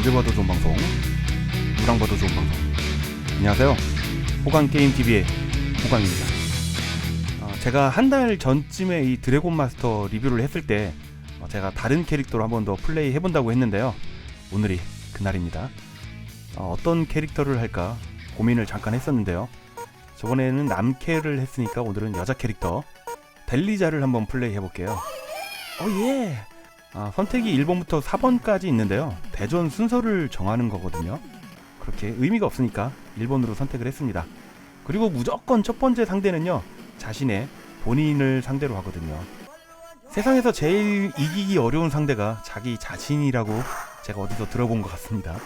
언제 봐도 좋은 방송 누랑 봐도 좋은 방송. 안녕하세요. 호강게임TV의 호강입니다. 어, 제가 한 달 전쯤에 이 드래곤 마스터 리뷰를 했을 때 어, 제가 다른 캐릭터로 한 번 더 플레이 해본다고 했는데요. 오늘이 그날입니다. 어, 어떤 캐릭터를 할까 고민을 잠깐 했었는데요. 저번에는 남캐를 했으니까 오늘은 여자 캐릭터 델리자를 한번 플레이 해볼게요. 오예 아, 선택이 1번부터 4번까지 있는데요. 대전 순서를 정하는 거거든요. 그렇게 의미가 없으니까 1번으로 선택을 했습니다. 그리고 무조건 첫 번째 상대는요. 자신의 본인을 상대로 하거든요. 세상에서 제일 이기기 어려운 상대가 자기 자신이라고 제가 어디서 들어본 것 같습니다.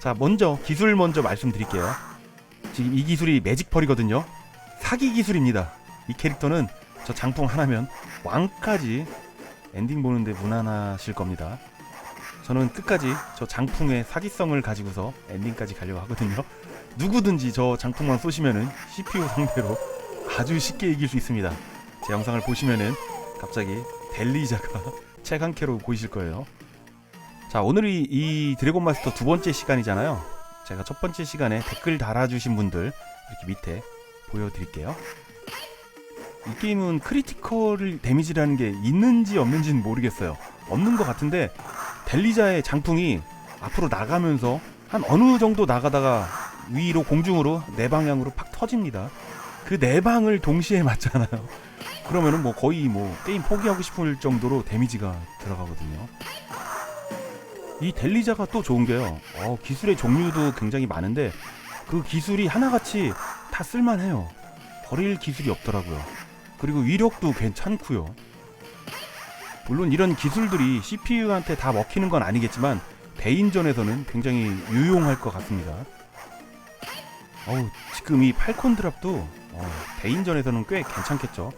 자, 먼저 기술 먼저 말씀드릴게요. 지금 이 기술이 매직펄이거든요. 사기 기술입니다. 이 캐릭터는 저 장풍 하나면 왕까지 엔딩 보는데 무난하실 겁니다. 저는 끝까지 저 장풍의 사기성을 가지고서 엔딩까지 가려고 하거든요. 누구든지 저 장풍만 쏘시면은 CPU 상대로 아주 쉽게 이길 수 있습니다. 제 영상을 보시면은 갑자기 델리자가 최강캐로 보이실 거예요. 자, 오늘이 이 드래곤 마스터 두 번째 시간이잖아요. 제가 첫 번째 시간에 댓글 달아주신 분들 이렇게 밑에 보여드릴게요. 이 게임은 크리티컬 데미지라는 게 있는지 없는지는 모르겠어요. 없는 것 같은데 델리자의 장풍이 앞으로 나가면서 한 어느 정도 나가다가 위로 공중으로 네 방향으로 팍 터집니다. 그 네 방을 동시에 맞잖아요. 그러면은 뭐 거의 뭐 게임 포기하고 싶을 정도로 데미지가 들어가거든요. 이 델리자가 또 좋은 게요. 어, 기술의 종류도 굉장히 많은데 그 기술이 하나같이 다 쓸만해요. 버릴 기술이 없더라고요. 그리고 위력도 괜찮고요. 물론 이런 기술들이 CPU한테 다 먹히는 건 아니겠지만 대인전에서는 굉장히 유용할 것 같습니다. 어우 지금 이 팔콘 드랍도 어, 대인전에서는 꽤 괜찮겠죠.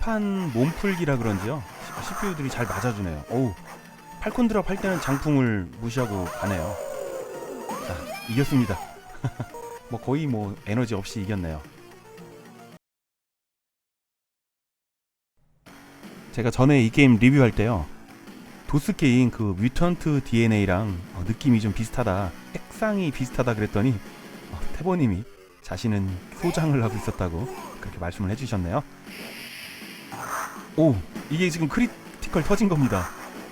첫판 몸풀기라 그런지요. CPU들이 잘 맞아주네요. 어우 팔콘 드랍 할 때는 장풍을 무시하고 가네요. 자 이겼습니다. 뭐 거의 뭐 에너지 없이 이겼네요. 제가 전에 이 게임 리뷰할 때요. 도스 게임 그 뮤턴트 DNA랑 어, 느낌이 좀 비슷하다. 색상이 비슷하다 그랬더니 어, 태보님이 자신은 소장을 하고 있었다고 그렇게 말씀을 해주셨네요. 오 이게 지금 크리티컬 터진 겁니다.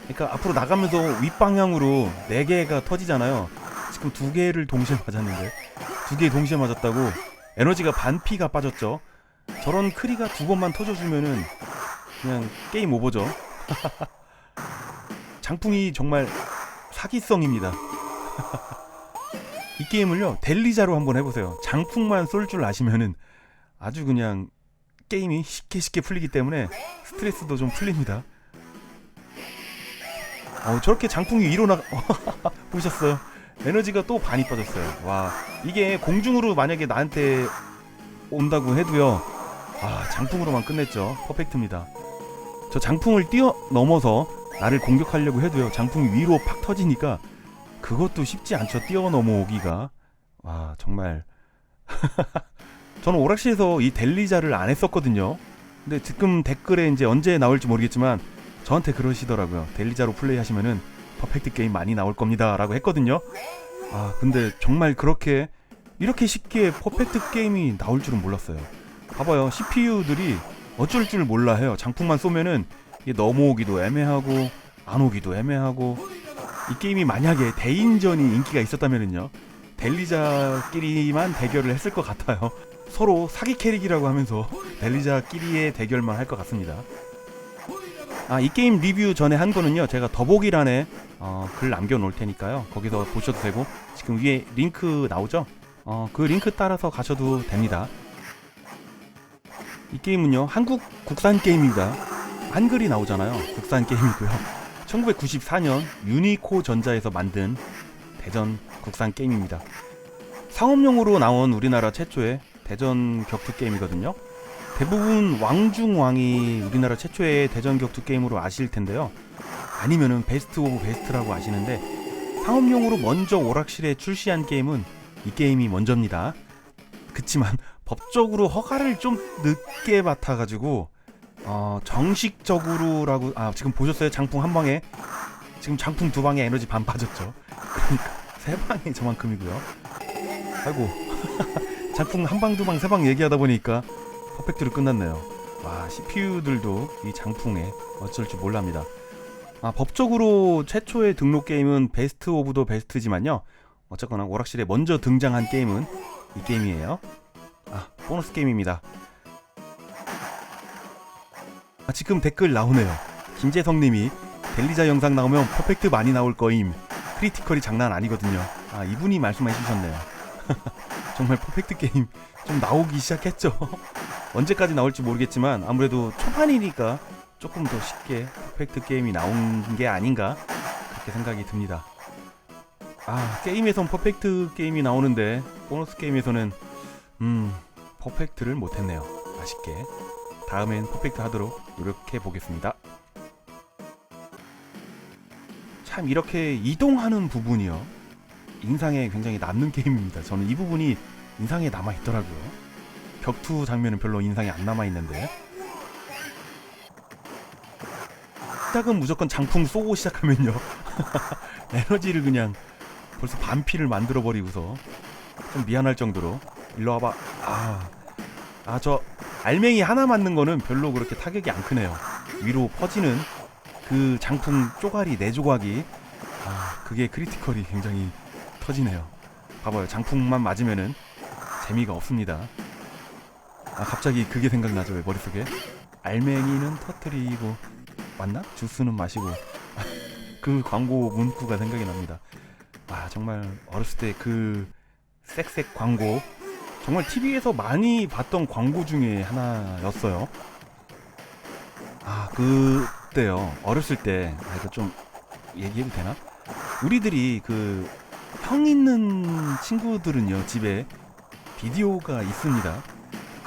그러니까 앞으로 나가면서 윗방향으로 네 개가 터지잖아요. 지금 두 개를 동시에 맞았는데 두 개 동시에 맞았다고 에너지가 반피가 빠졌죠. 저런 크리가 두 번만 터져주면은 그냥 게임 오버죠. 장풍이 정말 사기성입니다. 이 게임을요 델리자로 한번 해보세요. 장풍만 쏠 줄 아시면은 아주 그냥 게임이 쉽게 쉽게 풀리기 때문에 스트레스도 좀 풀립니다. 어, 저렇게 장풍이 위로 나 보셨어요? 에너지가 또 반이 빠졌어요. 와, 이게 공중으로 만약에 나한테 온다고 해도요. 아, 장풍으로만 끝냈죠. 퍼펙트입니다. 저 장풍을 뛰어 넘어서 나를 공격하려고 해도요. 장풍이 위로 팍 터지니까 그것도 쉽지 않죠. 뛰어 넘어오기가. 와, 정말. 저는 오락실에서 이 델리자를 안 했었거든요. 근데 지금 댓글에 이제 언제 나올지 모르겠지만 저한테 그러시더라고요. 델리자로 플레이하시면은 퍼펙트 게임 많이 나올 겁니다 라고 했거든요. 아 근데 정말 그렇게 이렇게 쉽게 퍼펙트 게임이 나올 줄은 몰랐어요. 봐봐요 CPU들이 어쩔 줄 몰라 해요. 장풍만 쏘면은 이게 넘어오기도 애매하고 안 오기도 애매하고 이 게임이 만약에 대인전이 인기가 있었다면은요 델리자끼리만 대결을 했을 것 같아요. 서로 사기 캐릭이라고 하면서 델리자끼리의 대결만 할 것 같습니다. 아, 이 게임 리뷰 전에 한 거는요, 제가 더보기란에 어, 글 남겨놓을 테니까요. 거기서 보셔도 되고, 지금 위에 링크 나오죠? 어, 그 링크 따라서 가셔도 됩니다. 이 게임은요, 한국 국산 게임입니다. 한글이 나오잖아요. 국산 게임이고요. 1994년 유니코 전자에서 만든 대전 국산 게임입니다. 상업용으로 나온 우리나라 최초의 대전 격투 게임이거든요. 대부분 왕중왕이 우리나라 최초의 대전 격투 게임으로 아실 텐데요. 아니면은 베스트 오브 베스트라고 아시는데 상업용으로 먼저 오락실에 출시한 게임은 이 게임이 먼저입니다. 그치만 법적으로 허가를 좀 늦게 맡아가지고 어, 정식적으로라고 아 지금 보셨어요 장풍 한 방에 지금 장풍 두 방에 에너지 반 빠졌죠. 그러니까 세 방에 저만큼이고요. 아이고 장풍 한 방 두 방 세 방 얘기하다 보니까 퍼펙트로 끝났네요. 와 CPU들도 이 장풍에 어쩔 줄 몰랍니다. 아 법적으로 최초의 등록 게임은 베스트 오브 더 베스트지만요. 어쨌거나 오락실에 먼저 등장한 게임은 이 게임이에요. 아 보너스 게임입니다. 아, 지금 댓글 나오네요. 김재성님이 델리자 영상 나오면 퍼펙트 많이 나올 거임. 크리티컬이 장난 아니거든요. 아 이분이 말씀해 주셨네요. 정말 퍼펙트 게임 좀 나오기 시작했죠. 언제까지 나올지 모르겠지만 아무래도 초반이니까 조금 더 쉽게 퍼펙트 게임이 나온 게 아닌가 그렇게 생각이 듭니다. 아 게임에선 퍼펙트 게임이 나오는데 보너스 게임에서는 음 퍼펙트를 못했네요. 아쉽게 다음엔 퍼펙트 하도록 노력해 보겠습니다. 참 이렇게 이동하는 부분이요 인상에 굉장히 남는 게임입니다. 저는 이 부분이 인상에 남아 있더라고요. 격투 장면은 별로 인상이 안 남아 있는데. 시작은 무조건 장풍 쏘고 시작하면요. 에너지를 그냥 벌써 반피를 만들어 버리고서 좀 미안할 정도로 일로 와봐. 아 아 저 알맹이 하나 맞는 거는 별로 그렇게 타격이 안 크네요. 위로 퍼지는 그 장풍 쪼가리 네 조각이. 아 그게 크리티컬이 굉장히 터지네요. 봐봐요. 장풍만 맞으면은 재미가 없습니다 아 갑자기 그게 생각나죠 왜 머릿속에? 알맹이는 터트리고 맞나? 주스는 마시고. 그 광고 문구가 생각이 납니다. 아 정말 어렸을 때그 색색 광고. 정말 TV에서 많이 봤던 광고 중에 하나였어요. 아 그때요. 어렸을 때. 아 이거 좀 얘기해도 되나? 우리들이 그 형 있는 친구들은요 집에 비디오가 있습니다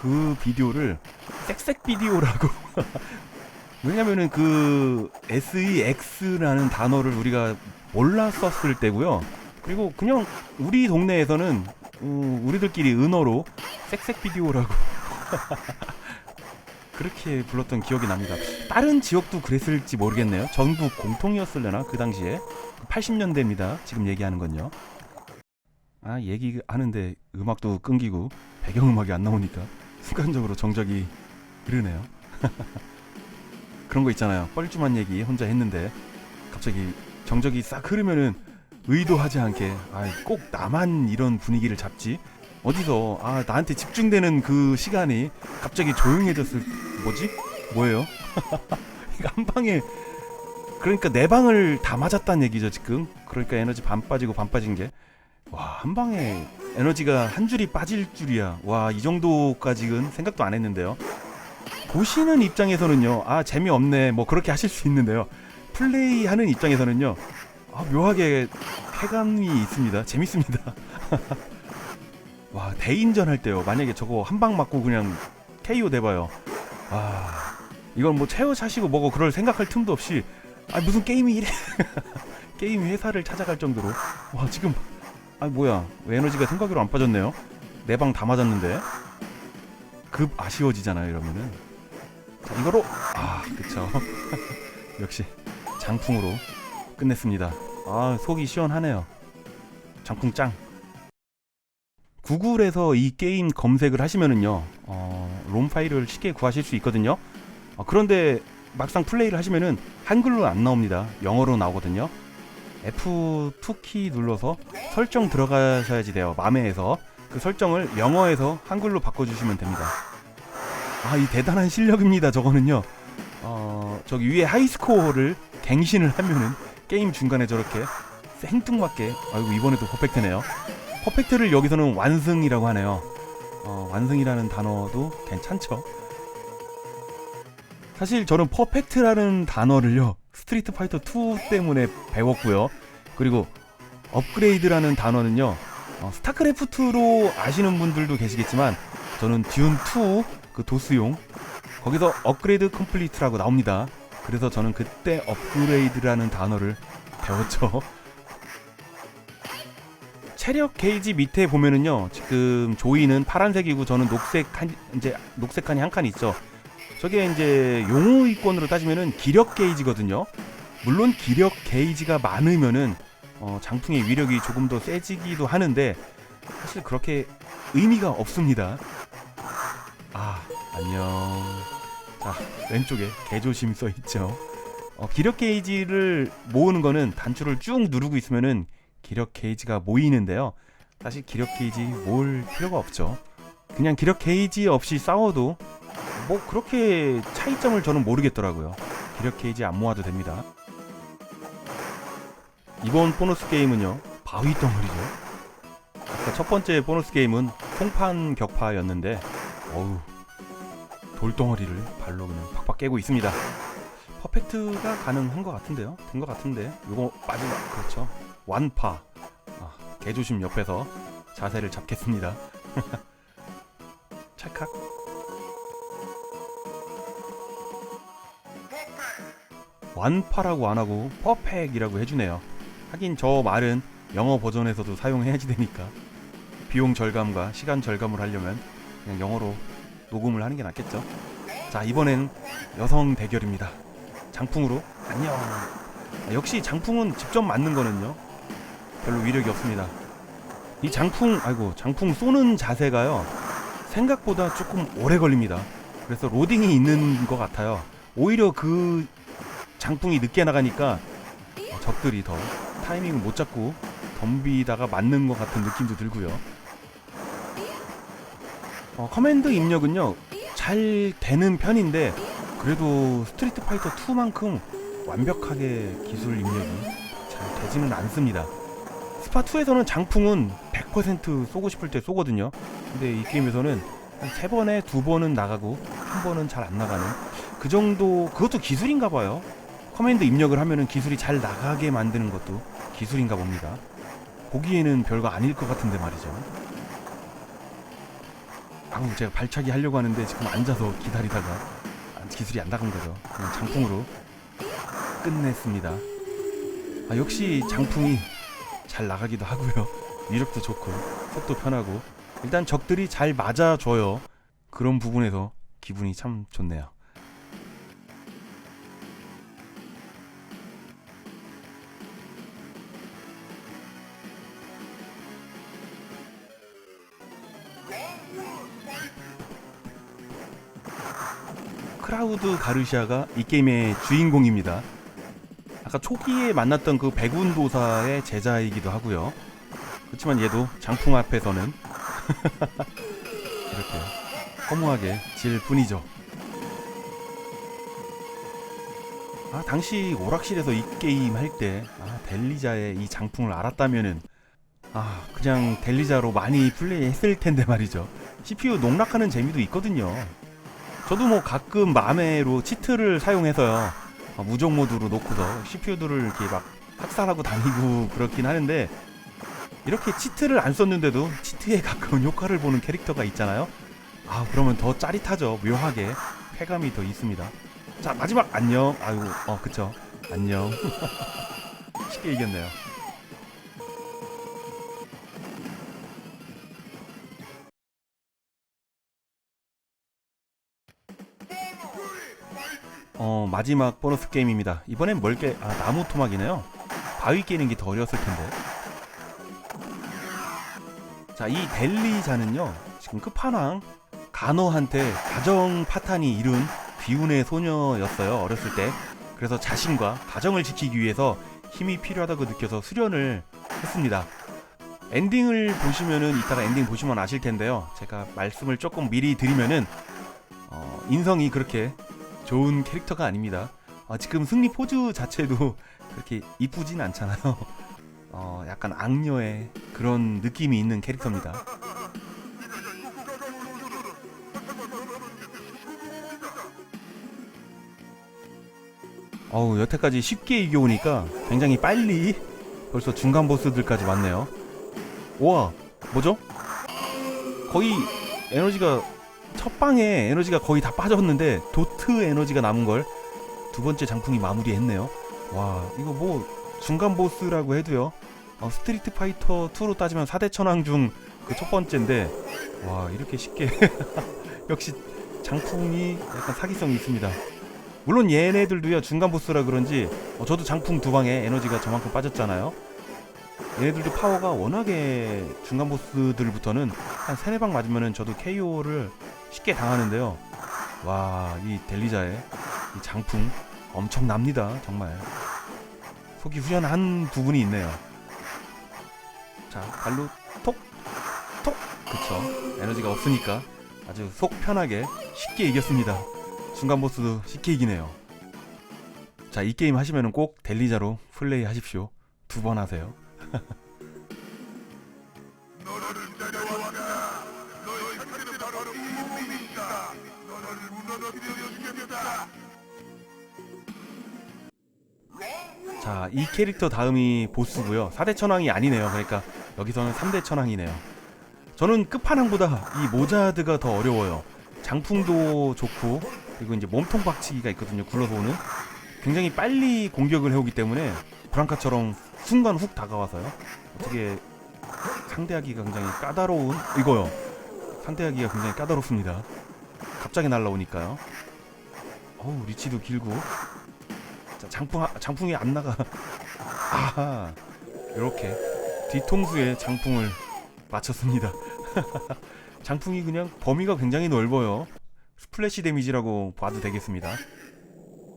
그 비디오를 색색 비디오라고 왜냐면은 그 SEX라는 단어를 우리가 몰랐었을 때고요. 그리고 그냥 우리 동네에서는 어, 우리들끼리 은어로 색색 비디오라고 그렇게 불렀던 기억이 납니다. 다른 지역도 그랬을지 모르겠네요. 전국 공통이었을려나 그 당시에 80년대입니다. 지금 얘기하는 건요. 아 얘기하는데 음악도 끊기고 배경음악이 안 나오니까 순간적으로 정적이 흐르네요. 그런 거 있잖아요. 뻘쭘한 얘기 혼자 했는데 갑자기 정적이 싹 흐르면은 의도하지 않게 아, 꼭 나만 이런 분위기를 잡지 어디서 아 나한테 집중되는 그 시간이 갑자기 조용해졌을 뭐지 뭐예요? 한 방에 그러니까 내 방을 다 맞았다는 얘기죠 지금 그러니까 에너지 반 빠지고 반 빠진 게 와 한 방에 에너지가 한 줄이 빠질 줄이야. 와 이 정도까지는 생각도 안 했는데요. 보시는 입장에서는요 아 재미없네 뭐 그렇게 하실 수 있는데요. 플레이하는 입장에서는요 아, 묘하게 쾌감이 있습니다. 재밌습니다. 와 대인전 할 때요. 만약에 저거 한 방 맞고 그냥 KO 돼봐요. 아 이건 뭐 채워 차시고 뭐고 그럴 생각할 틈도 없이 아 무슨 게임이 이래. 게임 회사를 찾아갈 정도로. 와 지금 아 뭐야. 왜 에너지가 생각으로 안 빠졌네요? 내 방 다 맞았는데. 급 아쉬워지잖아요 이러면은. 자 이거로. 아 그쵸. 역시 장풍으로 끝냈습니다. 아 속이 시원하네요. 장풍 짱. 구글에서 이 게임 검색을 하시면은요 어, 롬 파일을 쉽게 구하실 수 있거든요. 어, 그런데 막상 플레이를 하시면은 한글로 안 나옵니다. 영어로 나오거든요 F2 키 눌러서 설정 들어가셔야지 돼요 맘에에서. 그 설정을 영어에서 한글로 바꿔주시면 됩니다. 아 이 대단한 실력입니다 저거는요. 어 저기 위에 하이스코어를 갱신을 하면은 게임 중간에 저렇게 생뚱맞게 아이고 이번에도 퍼펙트네요. 퍼펙트를 여기서는 완승이라고 하네요. 어, 완승이라는 단어도 괜찮죠. 사실 저는 퍼펙트라는 단어를요 스트리트 파이터 2 때문에 배웠고요 그리고 업그레이드라는 단어는요 어, 스타크래프트로 아시는 분들도 계시겠지만 저는 듀운 2 그 도스용 거기서 업그레이드 컴플리트라고 나옵니다. 그래서 저는 그때 업그레이드라는 단어를 배웠죠. 체력 게이지 밑에 보면은요. 지금 조이는 파란색이고 저는 녹색 한 이제 녹색 칸이 한 칸 있죠. 저게 이제 용의권으로 따지면은 기력 게이지거든요. 물론 기력 게이지가 많으면은 어, 장풍의 위력이 조금 더 세지기도 하는데 사실 그렇게 의미가 없습니다. 아 안녕. 자 왼쪽에 개조심 써 있죠. 어, 기력 게이지를 모으는 거는 단추를 쭉 누르고 있으면은 기력 게이지가 모이는데요. 사실 기력 게이지 모을 필요가 없죠. 그냥 기력 게이지 없이 싸워도 뭐 그렇게 차이점을 저는 모르겠더라고요. 기력 게이지 안 모아도 됩니다. 이번 보너스 게임은요 바위 덩어리죠. 아까 첫 번째 보너스 게임은 송판 격파였는데 어우 돌덩어리를 발로 그냥 팍팍 깨고 있습니다. 퍼펙트가 가능한 것 같은데요. 된 것 같은데 요거 마지막 그렇죠. 완파 아, 개조심 옆에서 자세를 잡겠습니다. 찰칵 완파라고 안 하고 퍼펙이라고 해주네요. 하긴 저 말은 영어 버전에서도 사용해야지 되니까 비용 절감과 시간 절감을 하려면 그냥 영어로 녹음을 하는 게 낫겠죠. 자 이번엔 여성 대결입니다. 장풍으로 안녕. 아, 역시 장풍은 직접 맞는 거는요 별로 위력이 없습니다. 이 장풍 아이고 장풍 쏘는 자세가요 생각보다 조금 오래 걸립니다. 그래서 로딩이 있는 것 같아요. 오히려 그 장풍이 늦게 나가니까 어, 적들이 더 타이밍을 못 잡고 덤비다가 맞는 것 같은 느낌도 들고요. 어, 커맨드 입력은요 잘 되는 편인데 그래도 스트리트 파이터 2만큼 완벽하게 기술 입력이 잘 되지는 않습니다. 스파 2에서는 장풍은 100% 쏘고 싶을 때 쏘거든요. 근데 이 게임에서는 한 세 번에 두 번은 나가고 한 번은 잘 안 나가는 그 정도 그것도 기술인가 봐요. 커맨드 입력을 하면은 기술이 잘 나가게 만드는 것도 기술인가 봅니다. 보기에는 별거 아닐 것 같은데 말이죠. 아우 제가 발차기 하려고 하는데 지금 앉아서 기다리다가 아, 기술이 안 나간 거죠. 그냥 장풍으로 끝냈습니다. 아, 역시 장풍이 잘 나가기도 하고요. 위력도 좋고 속도 편하고 일단 적들이 잘 맞아줘요. 그런 부분에서 기분이 참 좋네요. 크라우드 가르시아가 이 게임의 주인공입니다. 아까 초기에 만났던 그 백운도사의 제자이기도 하고요. 그렇지만 얘도 장풍 앞에서는 이렇게 허무하게 질 뿐이죠. 아 당시 오락실에서 이 게임 할 때 아, 델리자의 이 장풍을 알았다면은 아 그냥 델리자로 많이 플레이했을 텐데 말이죠. CPU 농락하는 재미도 있거든요. 저도 뭐 가끔 맘에로 치트를 사용해서요 아, 무적 모드로 놓고서 CPU들을 이렇게 막 학살하고 다니고 그렇긴 하는데 이렇게 치트를 안 썼는데도 치트에 가까운 효과를 보는 캐릭터가 있잖아요. 아 그러면 더 짜릿하죠. 묘하게 쾌감이 더 있습니다. 자 마지막 안녕. 아유 어 그쵸 안녕. 쉽게 이겼네요. 어 마지막 보너스 게임입니다. 이번엔 뭘게 아 나무 토막이네요. 바위 깨는 게 더 어려웠을 텐데. 자, 이 델리자는요, 지금 끝판왕 간호한테 가정 파탄이 이룬 비운의 소녀였어요, 어렸을 때. 그래서 자신과 가정을 지키기 위해서 힘이 필요하다고 느껴서 수련을 했습니다. 엔딩을 보시면은 이따가 엔딩 보시면 아실 텐데요. 제가 말씀을 조금 미리 드리면은 어, 인성이 그렇게 좋은 캐릭터가 아닙니다. 어, 지금 승리 포즈 자체도 그렇게 이쁘진 않잖아요. 어, 약간 악녀의 그런 느낌이 있는 캐릭터입니다. 어우, 여태까지 쉽게 이겨오니까 굉장히 빨리 벌써 중간 보스들까지 왔네요. 우와, 뭐죠? 거의 에너지가 첫 방에 에너지가 거의 다 빠졌는데 도트 에너지가 남은 걸 두 번째 장풍이 마무리했네요. 와, 이거 뭐 중간 보스라고 해도요. 어, 스트리트 파이터 2로 따지면 4대 천왕 중 그 첫 번째인데 와 이렇게 쉽게 역시 장풍이 약간 사기성이 있습니다. 물론 얘네들도요 중간 보스라 그런지 어, 저도 장풍 두 방에 에너지가 저만큼 빠졌잖아요. 얘네들도 파워가 워낙에 중간 보스들부터는 한 세네 방 맞으면은 저도 KO를 쉽게 당하는데요. 와, 이 델리자의 이 장풍 엄청납니다. 정말. 속이 후련한 부분이 있네요. 자, 발로 톡, 톡. 그쵸. 에너지가 없으니까 아주 속 편하게 쉽게 이겼습니다. 중간 보스도 쉽게 이기네요. 자, 이 게임 하시면은 꼭 델리자로 플레이 하십시오. 두 번 하세요. 자, 이 캐릭터 다음이 보스고요. 4대 천왕이 아니네요. 그러니까 여기서는 3대 천왕이네요. 저는 끝판왕보다 이 모자드가 더 어려워요. 장풍도 좋고 그리고 이제 몸통 박치기가 있거든요. 굴러서 오는 굉장히 빨리 공격을 해오기 때문에 브랑카처럼 순간 훅 다가와서요. 어떻게 상대하기가 굉장히 까다로운 이거요. 상대하기가 굉장히 까다롭습니다. 갑자기 날라오니까요. 어우 리치도 길고 자, 장풍 장풍이 안 나가. 아하 이렇게 뒤통수에 장풍을 맞췄습니다. 장풍이 그냥 범위가 굉장히 넓어요. 스플래시 데미지라고 봐도 되겠습니다.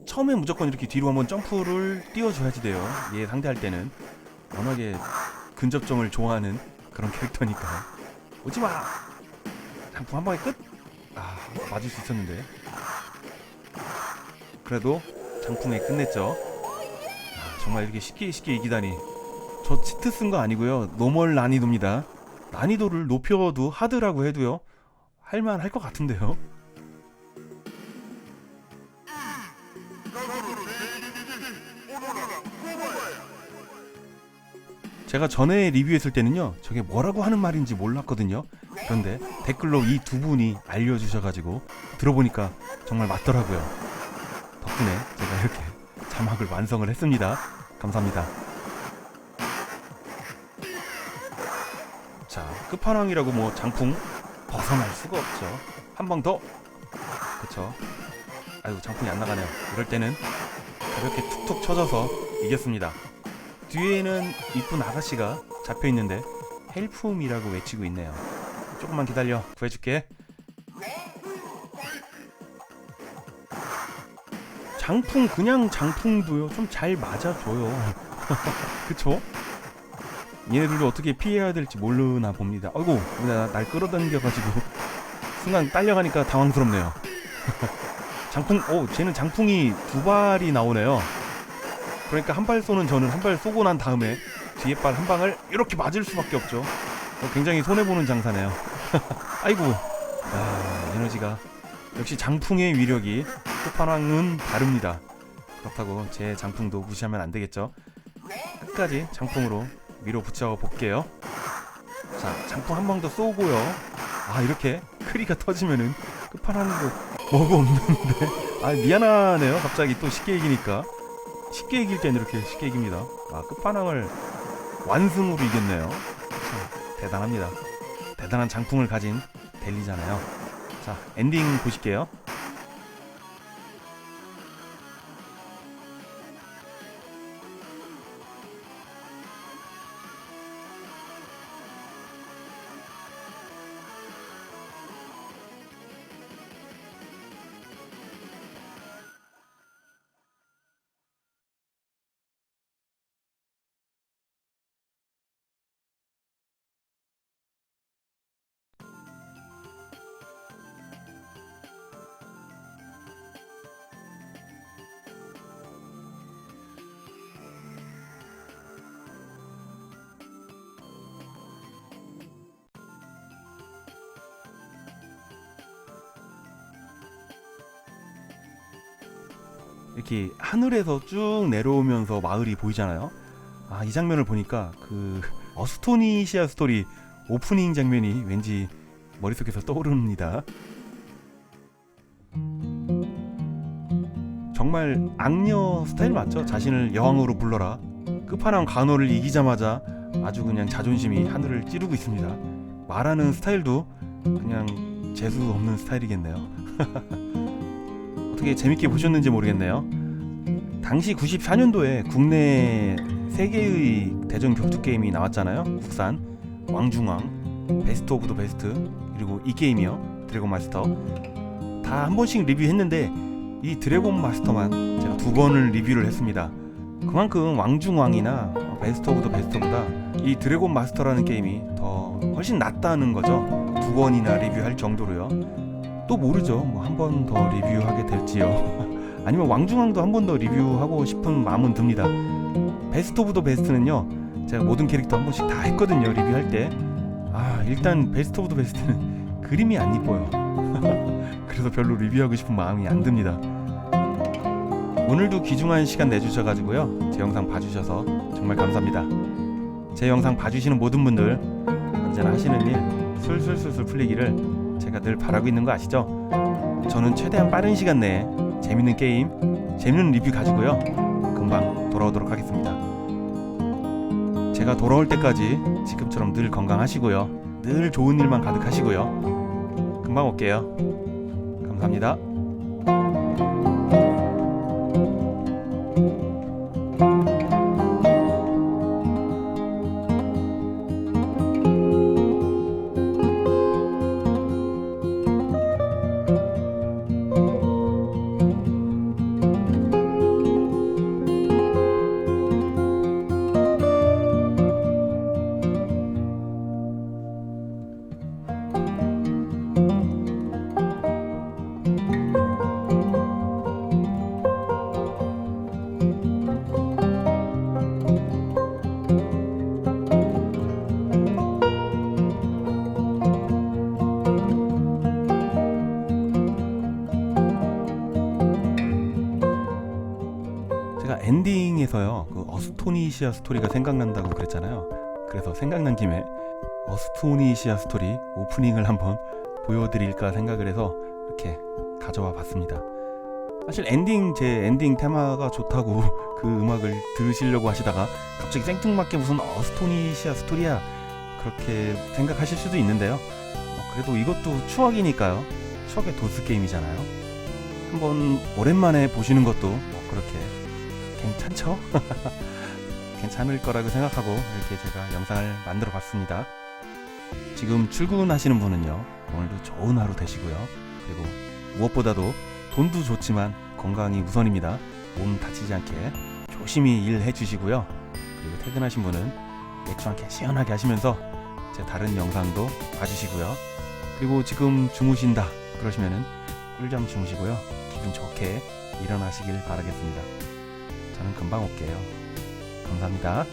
처음에 무조건 이렇게 뒤로 한번 점프를 띄워줘야지 돼요. 얘 상대할 때는 워낙에 근접점을 좋아하는 그런 캐릭터니까. 오지 마. 장풍 한 방에 끝. 아 맞을 수 있었는데. 그래도 장풍에 끝냈죠. 아, 정말 이렇게 쉽게 쉽게 이기다니. 저 치트 쓴 거 아니고요. 노멀 난이도입니다. 난이도를 높여도 하드라고 해도요. 할만 할 것 같은데요. 제가 전에 리뷰했을 때는요, 저게 뭐라고 하는 말인지 몰랐거든요. 그런데 댓글로 이 두 분이 알려주셔가지고 들어보니까 정말 맞더라고요. 덕분에 제가 이렇게 자막을 완성을 했습니다. 감사합니다. 자, 끝판왕이라고 뭐 장풍 벗어날 수가 없죠. 한 방 더. 그쵸. 아이고, 장풍이 안 나가네요. 이럴 때는 가볍게 툭툭 쳐져서 이겼습니다. 뒤에는 이쁜 아가씨가 잡혀 있는데 헬프움이라고 외치고 있네요. 조금만 기다려 구해줄게. 장풍 그냥 장풍도요 좀 잘 맞아줘요. 그쵸? 얘네들도 어떻게 피해야 될지 모르나 봅니다. 아이고 나, 날 끌어당겨가지고 순간 딸려가니까 당황스럽네요. 장풍, 오 쟤는 장풍이 두 발이 나오네요. 그러니까 한 발 쏘는 저는 한 발 쏘고 난 다음에 뒤에 발 한 방을 이렇게 맞을 수밖에 없죠. 어, 굉장히 손해 보는 장사네요. 아이고, 아, 에너지가 역시 장풍의 위력이 끝판왕은 다릅니다. 그렇다고 제 장풍도 무시하면 안 되겠죠. 끝까지 장풍으로 밀어붙여 볼게요. 자, 장풍 한 방 더 쏘고요. 아, 이렇게 크리가 터지면은 끝판왕도 뭐가 없는데. 아, 미안하네요. 갑자기 또 쉽게 이기니까. 쉽게 이길 때는 이렇게 쉽게 이깁니다. 아, 끝판왕을 완승으로 이겼네요. 참 대단합니다. 대단한 장풍을 가진 델리잖아요. 자, 엔딩 보실게요. 이렇게 하늘에서 쭉 내려오면서 마을이 보이잖아요. 아, 이 장면을 보니까 그 어스토니시아 스토리 오프닝 장면이 왠지 머릿속에서 떠오릅니다. 정말 악녀 스타일 맞죠? 자신을 여왕으로 불러라. 끝판왕 간호를 이기자마자 아주 그냥 자존심이 하늘을 찌르고 있습니다. 말하는 스타일도 그냥 재수 없는 스타일이겠네요. 어떻게 재밌게 보셨는지 모르겠네요. 당시 94년도에 국내 세 개의 대전 격투 게임이 나왔잖아요. 국산 왕중왕, 베스트 오브 더 베스트 그리고 이 게임이요. 드래곤 마스터 다 한 번씩 리뷰했는데 이 드래곤 마스터만 제가 두 번을 리뷰를 했습니다. 그만큼 왕중왕이나 베스트 오브 더 베스트보다 이 드래곤 마스터라는 게임이 더 훨씬 낫다는 거죠. 두 번이나 리뷰할 정도로요. 또 모르죠. 뭐 한 번 더 리뷰하게 될지요. 아니면 왕중왕도 한 번 더 리뷰하고 싶은 마음은 듭니다. 베스트 오브 더 베스트는요. 제가 모든 캐릭터 한 번씩 다 했거든요. 리뷰할 때. 아, 일단 베스트 오브 더 베스트는 그림이 안 이뻐요. 그래서 별로 리뷰하고 싶은 마음이 안 듭니다. 오늘도 귀중한 시간 내주셔가지고요. 제 영상 봐주셔서 정말 감사합니다. 제 영상 봐주시는 모든 분들 언제나 하시는 일 술술술술 풀리기를 제가 늘 바라고 있는 거 아시죠? 저는 최대한 빠른 시간 내에 재밌는 게임, 재밌는 리뷰 가지고요. 금방 돌아오도록 하겠습니다. 제가 돌아올 때까지 지금처럼 늘 건강하시고요. 늘 좋은 일만 가득하시고요. 금방 올게요. 감사합니다. 엔딩에서요 그 어스토니시아 스토리가 생각난다고 그랬잖아요. 그래서 생각난 김에 어스토니시아 스토리 오프닝을 한번 보여드릴까 생각을 해서 이렇게 가져와 봤습니다. 사실 엔딩 제 엔딩 테마가 좋다고 그 음악을 들으시려고 하시다가 갑자기 생뚱맞게 무슨 어스토니시아 스토리야 그렇게 생각하실 수도 있는데요. 어, 그래도 이것도 추억이니까요. 추억의 도스 게임이잖아요. 한번 오랜만에 보시는 것도 뭐 그렇게 괜찮죠? 괜찮을 거라고 생각하고 이렇게 제가 영상을 만들어 봤습니다. 지금 출근하시는 분은요, 오늘도 좋은 하루 되시고요. 그리고 무엇보다도 돈도 좋지만 건강이 우선입니다. 몸 다치지 않게 조심히 일해 주시고요. 그리고 퇴근하신 분은 맥주 한 캔 시원하게 하시면서 제 다른 영상도 봐주시고요. 그리고 지금 주무신다 그러시면은 꿀잠 주무시고요. 기분 좋게 일어나시길 바라겠습니다. 저는 금방 올게요. 감사합니다.